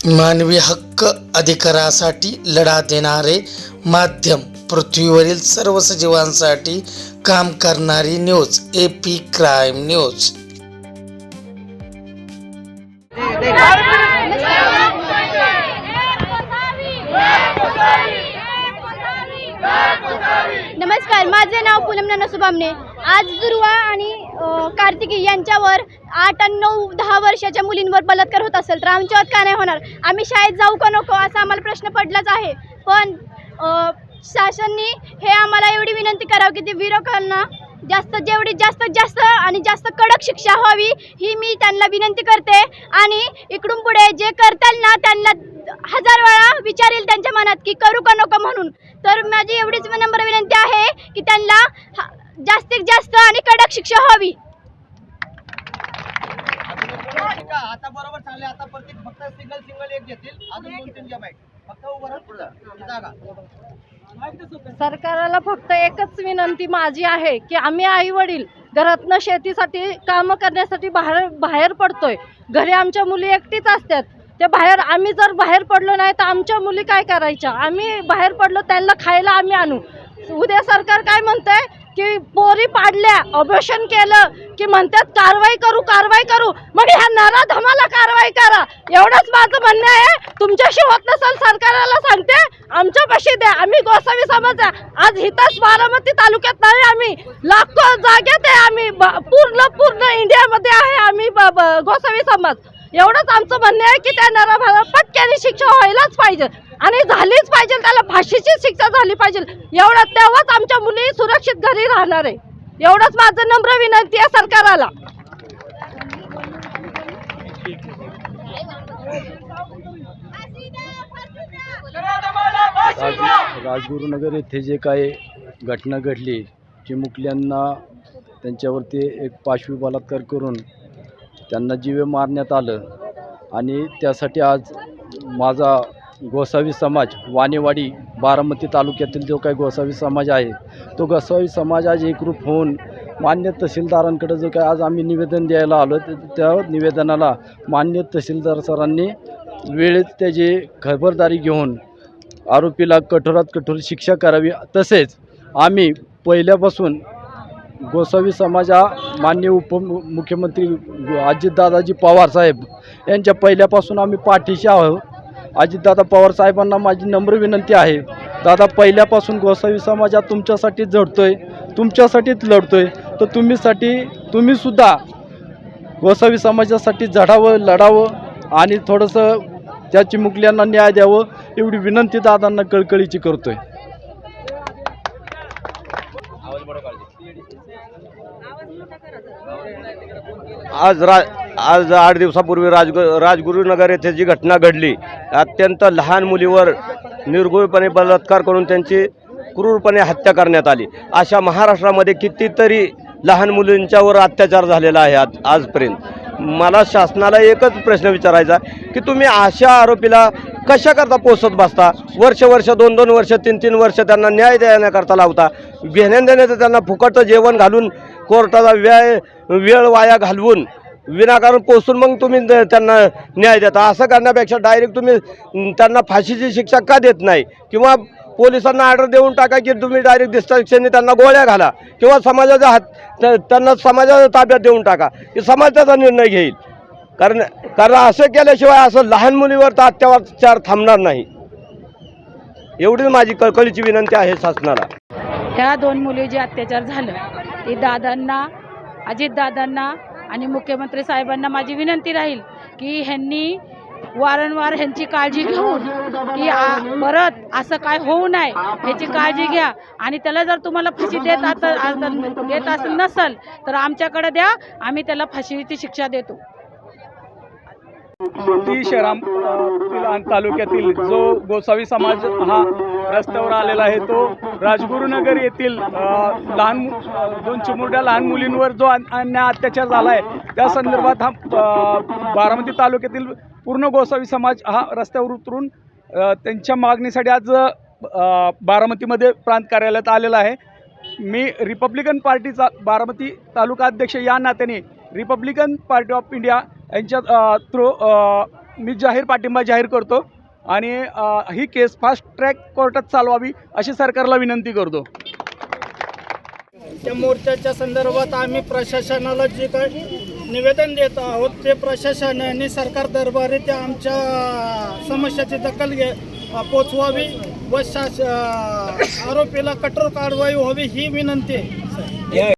मानवी हक्क अधिकारासाठी लढा देणारे माध्यम पृथ्वीवरील सर्व सजीवांसाठी काम करणारी news A P crime news नमस्कार माझे नाव पूनम नाना सुभामने आज दुर्वा आणि कार्तिकी यांच्यावर आठ आणि नऊ दहा वर्षाच्या मुलींवर बलात्कार होत असेल तर आमच्यावर का नाही होणार? आम्ही शाळेत जाऊ का नको? असा आम्हाला प्रश्न पडलाच आहे. पण शासननी हे आम्हाला एवढी विनंती करावी की ते विरोधांना जास्त जेवढी जास्तीत जास्त आणि जास्त कडक शिक्षा व्हावी ही मी त्यांना विनंती करते. आणि इकडून पुढे जे करताल ना त्यांना हजार वेळा विचारेल त्यांच्या मनात की करू का नको म्हणून. तर माझी एवढीच नंबर विनंती आहे की त्यांना हा- जास्तीत जास्त आणि कडक शिक्षा व्हावी. का? आता बरोबर चालले आता प्रत्येक फक्त सिंगल सिंगल एक घेतील. अजून दोन तीन घ्या माईक फक्त उभं राहा पुढं ही जागा सरकाराला फक्त एकच विनंती माझी आहे की आम्ही आई वडील घरातनं शेतीसाठी कामं करण्यासाठी बाहेर बाहेर पडतोय. घरी आमच्या मुली एकटीच असतात. ते बाहेर आम्ही जर बाहेर पडलो नाही तर आमच्या मुली काय करायच्या? आम्ही बाहेर पडलो त्यांना खायला आम्ही आणू. उद्या सरकार काय म्हणतंय? की पोरी पाडल्या ऑपरेशन केलं की म्हणतात कारवाई करू कारवाई करू. मग ह्या नराधमाला कारवाई करा. एवढंच माझं म्हणणं आहे. तुमच्याशी होत नसेल सरकाराला सांगते. आमच्यापाशी द्या. आम्ही गोसावी समाज आहे. आज हिताच बारामती तालुक्यात नाही आम्ही. लाखो जागेत आहे आम्ही. ब- पूर्ण पूर्ण इंडियामध्ये आहे आम्ही ब- ब- गोसावी समाज. एवढंच आमचं म्हणणं आहे की त्या नराभाला पटक्याने शिक्षा व्हायलाच पाहिजे. आणि झालीच पाहिजे त्याला फाशीची शिक्षा झाली पाहिजे. एवढं तेव्हाच आमच्या सुरक्षित घरी राहणार आहे. एवढंच माझं नम्र विनंती आहे सरकाराला. राज राजगुरुनगर येथे जे काही घटना घडली चिमुकल्यांना त्यांच्यावरती एक पाशवी बलात्कार करून त्यांना जीवे मारण्यात आलं आणि त्यासाठी आज माझा गोसावी समाज वाणेवाडी बारामती तालुक्यातील जो काही गोसावी समाज आहे तो गोसावी समाज आज एकरूप होऊन मान्य तहसीलदारांकडे जो काय आज आम्ही निवेदन द्यायला आलो त्या निवेदनाला मान्य तहसीलदार सरांनी वेळेत त्याची खबरदारी घेऊन आरोपीला कठोरात कठोर शिक्षा करावी. तसेच आम्ही पहिल्यापासून गोसावी समाज हा मान्य उपमुख्यमंत्री अजितदादाजी पवार साहेब यांच्या पहिल्यापासून आम्ही पाठीशी आहोत अजितदादा पवार साहेबांना माझी नम्र विनंती आहे. दादा पहिल्यापासून गोसावी समाज हा तुमच्यासाठीच झडतोय तुमच्यासाठीच लढतोय. तर तुम्हीसाठी तुम्हीसुद्धा गोसावी समाजासाठी झडावं लढावं आणि थोडंसं त्या चिमुकल्यांना न्याय द्यावं एवढी विनंती दादांना कळकळीची करतोय. आज रा आज आठ दिवसापूर्वी राजग राजगुरुनगर येथे जी घटना घडली अत्यंत लहान मुलीवर निर्गुळपणे बलात्कार करून त्यांची क्रूरपणे हत्या करण्यात आली. अशा महाराष्ट्रामध्ये कितीतरी लहान मुलींच्यावर अत्याचार झालेला आहे आज आजपर्यंत. मला शासनाला एकच प्रश्न विचारायचा की तुम्ही अशा आरोपीला कशाकरता पोचत पोसत बसता? वर्ष वर्ष दोन दोन वर्ष तीन तीन वर्ष त्यांना न्याय देण्याकरता लावता? घेण्या देण्याचं त्यांना फुकटचं जेवण घालून कोर्टाचा वेळ वेळ वाया घालवून विनाकारण पोसून मग तुम्ही त्यांना न्याय देता. असं करण्यापेक्षा डायरेक्ट तुम्ही त्यांना फाशीची शिक्षा का देत नाही? किंवा पोलिसांना ऑर्डर देऊन टाका की तुम्ही डायरेक्ट डिस्ट्रक्शनने त्यांना गोळ्या घाला. किंवा समाजाच्या हात त्यांना समाजाच्या ताब्यात देऊन टाका. की समाज त्याचा निर्णय घेईल. कारण कारण असं केल्याशिवाय असं लहान मुलीवर तर अत्याचार थांबणार नाही. एवढीच माझी कळकळीची विनंती आहे शासनाला. ह्या दोन मुली जे अत्याचार झालं ते दादांना अजितदादांना आणि मुख्यमंत्री साहेबांना माझी विनंती राहील की ह्यांनी वारंवार ह्यांची काळजी घेऊन की परत असं काय होऊ नये ह्याची काळजी घ्या. आणि त्याला जर तुम्हाला फाशी देत आता आता- देत असेल नसेल तर आमच्याकडे द्या आम्ही त्याला फाशीची शिक्षा देतो. ती शहरातील तालुक्यातील जो गोसावी समाज हा रस्त्यावर आलेला आहे तो राजगुरुनगर येथील लहान दोन चिमुरड्या लहान मुलींवर जो अन्याय अत्याचार झाला आहे त्या संदर्भात हा बारामती तालुक्यातील पूर्ण गोसावी समाज हा रस्त्यावर उतरून त्यांच्या मागणीसाठी आज बारामतीमध्ये प्रांत कार्यालयात आलेला आहे. मी रिपब्लिकन पार्टीचा बारामती तालुका अध्यक्ष या नात्याने रिपब्लिकन पार्टी ऑफ इंडिया यांच्या थ्रू मी जाहीर पाठिंबा जाहीर करतो आणि ही केस फास्ट ट्रॅक कोर्टात चालवावी अशी सरकारला विनंती करतो. त्या मोर्चाच्या संदर्भात आम्ही प्रशासनाला जे काही निवेदन देत आहोत ते प्रशासनाने सरकार दरबारी त्या आमच्या समस्याची दखल घे पोचवावी व शास आरोपीला कठोर कारवाई व्हावी ही विनंती आहे.